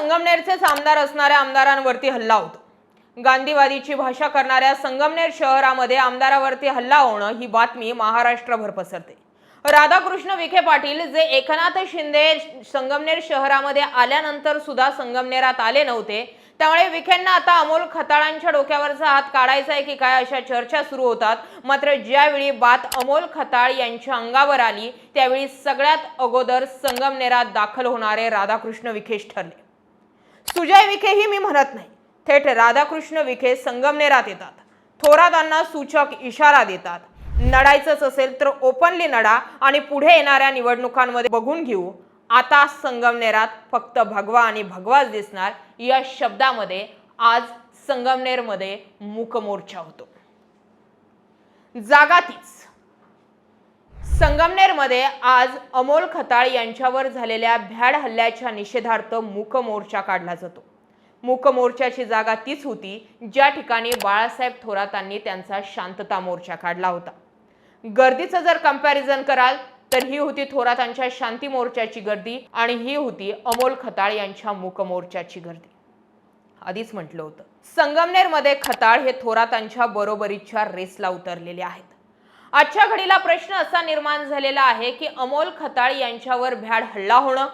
संगमनेरचेच आमदार असणाऱ्या आमदारांवरती हल्ला होतो. गांधीवादीची भाषा करणाऱ्या संगमनेर शहरामध्ये आमदारावरती हल्ला होणं ही बातमी महाराष्ट्रभर पसरते. राधाकृष्ण विखे पाटील जे एकनाथ शिंदे संगमनेर शहरामध्ये आल्यानंतर सुद्धा संगमनेरात आले नव्हते त्यामुळे विखेंना आता अमोल खताळांच्या डोक्यावरचा हात काढायचा आहे की काय अशा चर्चा सुरू होतात. मात्र ज्यावेळी बात अमोल खताळ यांच्या अंगावर आली त्यावेळी सगळ्यात अगोदर संगमनेरात दाखल होणारे राधाकृष्ण विखेश ठरले. सुजय विखेही मी म्हणत नाही. थेट राधाकृष्ण विखे संगमनेरात येतात. थोरातांना सूचक इशारा देतात. नडायचंच असेल तर ओपनली नडा आणि पुढे येणाऱ्या निवडणुकांमध्ये बघून घेऊ. आता संगमनेरात फक्त भगवा आणि भगवाच दिसणार या शब्दामध्ये आज संगमनेरमध्ये मूकमोर्चा होतो. जागा तीच. संगमनेरमध्ये आज अमोल खताळ यांच्यावर झालेल्या भ्याड हल्ल्याच्या निषेधार्थ मूक मोर्चा काढला जातो. मूक मोर्चाची जागा तीच होती ज्या ठिकाणी बाळासाहेब थोरातांनी त्यांचा शांतता मोर्चा काढला होता. गर्दीचं जर कंपॅरिझन कराल तर ही होती थोरातांच्या शांती मोर्चाची गर्दी आणि ही होती अमोल खताळ यांच्या मूक मोर्चाची गर्दी. आधीच म्हटलं होतं. संगमनेरमध्ये खताळ हे थोरातांच्या बरोबरीच्या रेसला उतरलेले आहेत. आजच्या घडीला प्रश्न असा निर्माण झालेला आहे की अमोल खताळ यांच्यावर भ्याड हल्ला होणं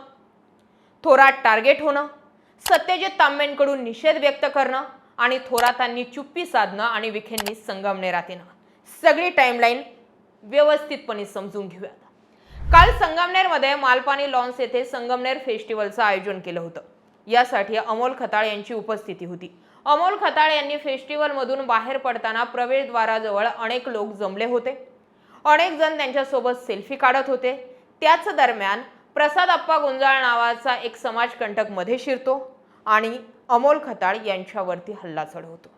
थोरात टार्गेट होणं सत्यजित तांबेंकडून निषेध व्यक्त करणं आणि थोरातांनी चुप्पी साधणं आणि विखेंनी संगमनेरात येणं सगळी टाईमलाईन व्यवस्थितपणे समजून घेऊयात. काल संगमनेरमध्ये मालपाणी लॉन्स येथे संगमनेर फेस्टिवलचं आयोजन केलं होतं. यासाठी अमोल खताळ यांची उपस्थिती होती. अमोल खताळ यांनी फेस्टिवलमधून बाहेर पडताना प्रवेशद्वाराजवळ अनेक लोक जमले होते. अनेक जण त्यांच्यासोबत सेल्फी काढत होते. त्याच दरम्यान प्रसाद अप्पा गुंजाळ नावाचा एक समाजकंटकमध्ये शिरतो आणि अमोल खताळ यांच्यावरती हल्ला चढवतो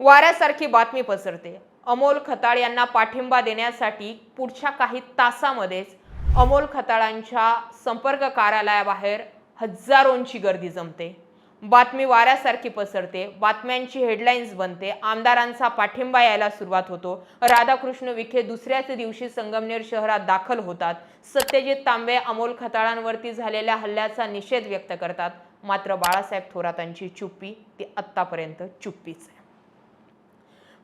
वाऱ्यासारखी बातमी पसरते. अमोल खताळ यांना पाठिंबा देण्यासाठी पुढच्या काही तासामध्येच अमोल खताळांच्या संपर्क कार्यालयाबाहेर हजारोंची गर्दी जमते. बातमी वाऱ्यासारखी पसरते बातम्यांची हेडलाईन्स बनते आमदारांचा पाठिंबा यायला सुरुवात होतो. राधाकृष्ण विखे दुसऱ्याच दिवशी संगमनेर शहरात दाखल होतात. सत्यजित तांबे अमोल खताळांवरती झालेल्या हल्ल्याचा निषेध व्यक्त करतात. मात्र बाळासाहेब थोरातांची चुप्पी ती आत्तापर्यंत चुप्पीच आहे.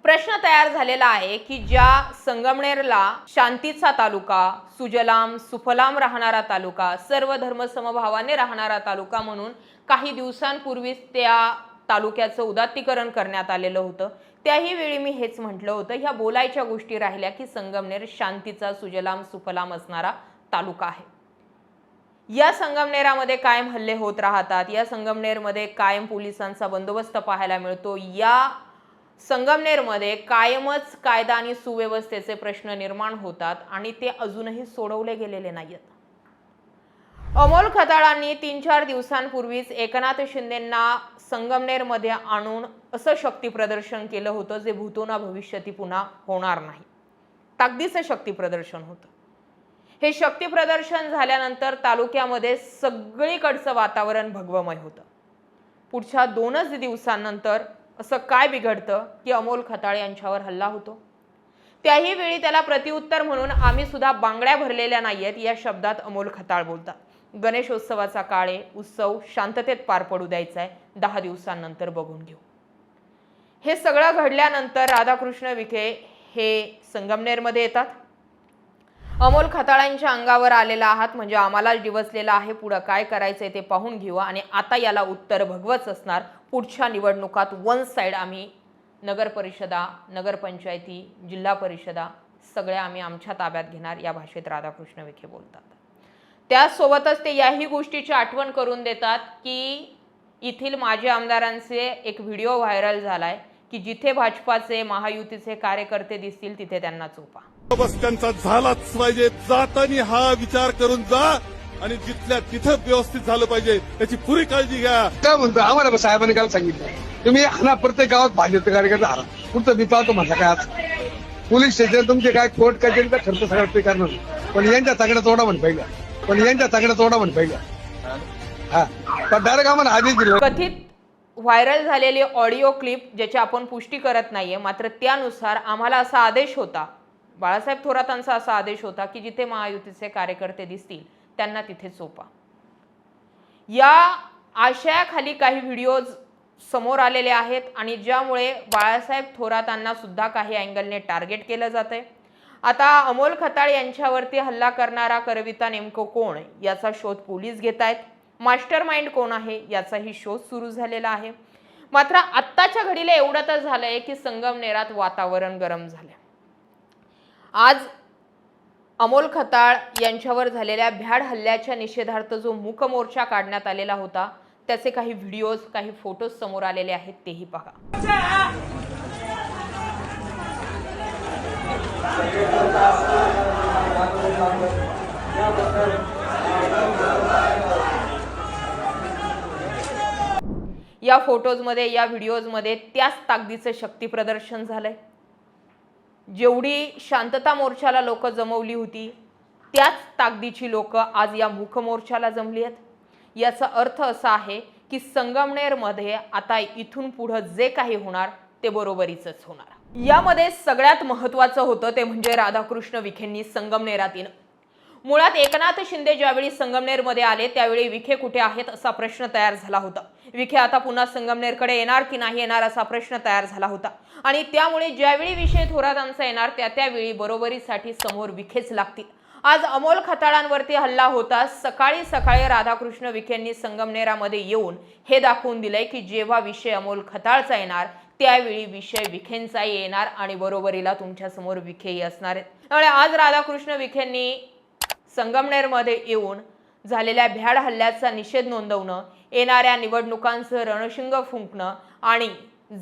प्रश्न तयार झालेला आहे की ज्या संगमनेरला शांतीचा तालुका सुजलाम सुफलाम राहणारा तालुका सर्व धर्म समभावाने राहणारा तालुका म्हणून काही दिवसांपूर्वीच त्या तालुक्याचं उदात्तीकरण करण्यात आलेलं होतं. त्याही वेळी मी हेच म्हटलं होतं ह्या बोलायच्या गोष्टी राहिल्या की संगमनेर शांतीचा सुजलाम सुफलाम असणारा तालुका आहे. या संगमनेरामध्ये कायम हल्ले होत राहतात या संगमनेरमध्ये कायम पोलिसांचा बंदोबस्त पाहायला मिळतो या संगमनेरमध्ये कायमच कायदा आणि सुव्यवस्थेचे प्रश्न निर्माण होतात आणि ते अजूनही सोडवले गेलेले नाहीत अमोल खताळांनी तीन चार दिवसांपूर्वीच एकनाथ शिंदेंना संगमनेरमध्ये आणून असं शक्ती प्रदर्शन केलं होतं जे भूतोना भविष्यती पुन्हा होणार नाही. ताकदीचं शक्ती प्रदर्शन होतं. हे शक्ती प्रदर्शन झाल्यानंतर तालुक्यामध्ये सगळीकडचं वातावरण भगवमय होतं. पुढच्या दोनच दिवसांनंतर असं काय बिघडतं की अमोल खताळ यांच्यावर हल्ला होतो? त्याही वेळी त्याला प्रत्युत्तर म्हणून आम्ही सुद्धा बांगड्या भरलेल्या नाहीयेत या शब्दात अमोल खताळ बोलतात. गणेशोत्सवाचा काळ आहे उत्सव शांततेत पार पडू द्यायचा आहे दहा दिवसांनंतर बघून घेऊ. हे सगळं घडल्यानंतर राधाकृष्ण विखे हे संगमनेरमध्ये येतात. अमोल खताळांच्या अंगावर आलेला आहात म्हणजे आम्हाला डिवसलेला आहे पुढं काय करायचंय ते पाहून घेऊ आणि आता याला उत्तर भगवत असणार. पुढच्या निवडणुकात वन साईड आम्ही नगर परिषदा नगरपंचायती जिल्हा परिषदा सगळ्या आम्ही आमच्या ताब्यात घेणार. या भाषेत राधाकृष्ण विखे बोलतात. त्यासोबतच ते याही गोष्टीची आठवण करून देतात की येथील माजी आमदारांचे एक व्हिडिओ व्हायरल झालाय की जिथे भाजपाचे महायुतीचे कार्यकर्ते दिसतील तिथे त्यांना चोपा. बस त्यांचा झालाच पाहिजे. जाताना हा विचार करून जा आणि जिथल्या तिथं व्यवस्थित झालं पाहिजे. त्याची पुरी काळजी घ्या. काय म्हणतो? आम्हाला साहेबांनी काल सांगितलं. तुम्ही आणा प्रत्येक गावात भाजपचे कार्यकर्ते आणा पुढचं मी पाहतो माझा काय आज पोलीस स्टेशन तुमचे काय कोर्ट कचेरीचा खर्च सगळं ते करणार. पण यांच्या सगळ्या तोडा म्हण पहिल्या. पण यांच्या सगळ्या तोडा म्हण पहिल्या. हा. पण डायरेक्ट आम्हाला आधीच दिलं. कथित व्हायरल झालेली ऑडिओ क्लिप ज्याची आपण पुष्टी करत नाहीये मात्र त्यानुसार आम्हाला असा आदेश होता. बाळासाहेब थोरातांचा असा आदेश होता की जिथे महायुतीचे कार्यकर्ते दिसतील त्यांना तिथे सोपा. या आशयाखाली काही व्हिडिओज समोर आलेले आहेत आणि ज्यामुळे बाळासाहेब थोरातांना सुद्धा काही अँगलने टार्गेट केलं जात आहे आता अमोल खताळ यांच्यावरती हल्ला करणारा करविता नेमकं कोण याचा शोध पोलीस घेत आहेत. मास्टर माइंड कोण आहे याचाही शोध सुरू झालेला आहे. मात्र आत्ताच्या घडीला एवढं तर झालंय की संगमनेरात वातावरण गरम झालंय. आज अमोल खताळ यांच्यावर झालेल्या भ्याड हल्ल्याच्या निषेधार्थ जो मूकमोर्चा काढण्यात आलेला होता त्याचे काही व्हिडिओज काही फोटोज समोर आलेले आहेत तेही पहा. या फोटोजमध्ये या व्हिडिओजमध्ये त्याच ताकदीचं शक्तीप्रदर्शन झालंय. जेवढी शांतता मोर्चाला लोक जमवली होती त्याच ताकदीची लोक आज या मुखमोर्चाला जमली आहेत. याचा अर्थ असा आहे की संगमनेरमध्ये आता इथून पुढं जे काही होणार ते बरोबरीचंच होणार. यामध्ये सगळ्यात महत्त्वाचं होतं ते म्हणजे राधाकृष्ण विखेंनी संगमनेरात येणं मुळात एकनाथ शिंदे ज्यावेळी संगमनेरमध्ये आले त्यावेळी विखे कुठे आहेत असा प्रश्न तयार झाला होता. विखे आता पुन्हा संगमनेरकडे येणार की नाही येणार असा प्रश्न तयार झाला होता. आणि त्यामुळे ज्यावेळी विषय थोरातांचा येणार त्या त्यावेळी बरोबरीसाठी समोर विखेच लागतील. आज अमोल खताळांवरती हल्ला होता. सकाळी सकाळी राधाकृष्ण विखेंनी संगमनेरामध्ये येऊन हे दाखवून दिलंय की जेव्हा विषय अमोल खताळचा येणार त्यावेळी विषय विखेंचाही येणार आणि बरोबरीला तुमच्यासमोर विखेही असणार आहेत. त्यामुळे आज राधाकृष्ण विखेंनी संगमनेरमध्ये येऊन झालेल्या भ्याड हल्ल्याचा निषेध नोंदवणं येणाऱ्या निवडणुकांचं रणशिंग फुंकणं आणि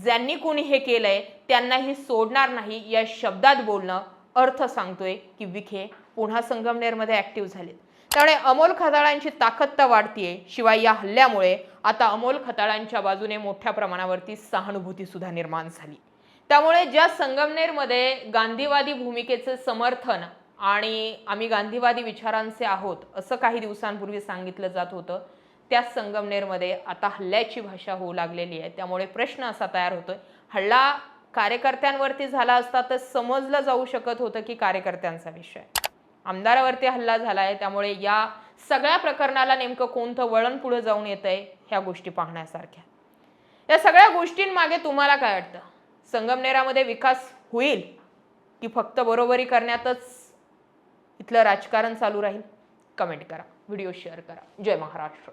ज्यांनी कोणी हे केलंय त्यांनाही सोडणार नाही या शब्दात बोलणं अर्थ सांगतोय की विखे पुन्हा संगमनेरमध्ये ऍक्टिव्ह झालेत. त्यामुळे अमोल खताळांची ताकद तर वाढतीये शिवाय या हल्ल्यामुळे आता अमोल खताळांच्या बाजूने मोठ्या प्रमाणावरती सहानुभूती सुद्धा निर्माण झाली. त्यामुळे ज्या संगमनेरमध्ये गांधीवादी भूमिकेचे समर्थन आणि आम्ही गांधीवादी विचारांचे आहोत असं काही दिवसांपूर्वी सांगितलं जात होतं. त्या संगमनेरमध्ये आता हल्ल्याची भाषा होऊ लागलेली आहे. त्यामुळे प्रश्न असा तयार होतोय. हल्ला कार्यकर्त्यांवरती झाला असता तर समजलं जाऊ शकत होतं की कार्यकर्त्यांचा विषय. आमदारावरती हल्ला झाला आहे. त्यामुळे या सगळ्या प्रकरणाला नेमकं कोणतं वळण पुढे जाऊन येत आहे ह्या गोष्टी पाहण्यासारख्या या सगळ्या गोष्टींमागे तुम्हाला काय वाटतं? संगमनेरामध्ये विकास होईल की फक्त बरोबरी करण्यातच इथलं राजकारण चालू राहील. कमेंट करा. व्हिडिओ शेअर करा. जय महाराष्ट्र.